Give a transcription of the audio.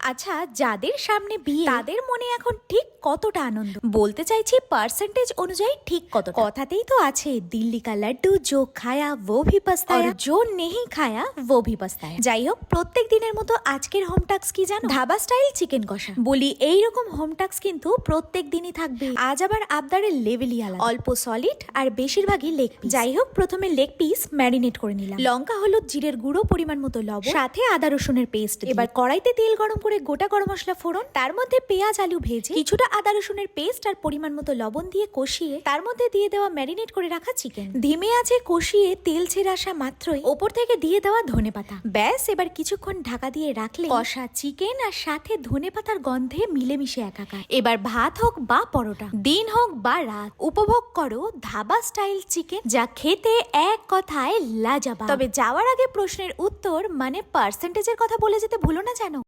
আচ্ছা যাদের সামনে বিয়ে তাদের মনে এখন ঠিক কতটা আনন্দ? বলতে চাইছি পার্সেন্টেজ অনুযায়ী ঠিক কত কথাতেই তো আছে দিল্লি কা লাড্ডু জো খায়া ও ভি পস্তায়া। জো নেহি খায়া ও ভি পস্তায়া। যাই হোক প্রত্যেক দিনের মতো আজকের হোম টাক্স কি জানো? ধাবা স্টাইল চিকেন কষা। বলি এই রকম হোম টাক্স কিন্তু প্রত্যেক দিনই থাকবে। আজ আবার আবদারের লেভেলই আলাদা। অল্প সলিড আর বেশিরভাগই লেগ পিস যাই হোক প্রথমে লেগ পিস ম্যারিনেট করে নিলাম। লঙ্কা হলুদ জিরের গুঁড়ো পরিমাণ মতো লবণ। সাথে আদা রসুনের পেস্ট এবার কড়াইতে তেল গরম করে করে গোটা গরম মশলা ফোড়ন, তার মধ্যে পেঁয়াজ, আলু ভেজে, কিছুটা আদা রসুনের পেস্ট আর পরিমাণ মতো লবণ দিয়ে কষিয়ে, তার মধ্যে দিয়ে দেওয়া ম্যারিনেট করে রাখা চিকেন ধিমে আছে কষিয়ে তেল ছেড়ে আসা মাত্রই ওপর থেকে দিয়ে দেওয়া ধনে পাতা। ব্যাস, এবার কিছুক্ষণ ঢাকা দিয়ে রাখলে কষা চিকেন আর সাথে ধনে পাতার গন্ধে মিলেমিশে একাকার। এবার ভাত হোক বা পরোটা, দিন হোক বা রাত, উপভোগ করো ধাবা স্টাইল চিকেন যা খেতে এক কথায় লাজাবা তবে যাওয়ার আগে প্রশ্নের উত্তর মানে পার্সেন্টেজের কথা বলে যেতে ভুলো না জানো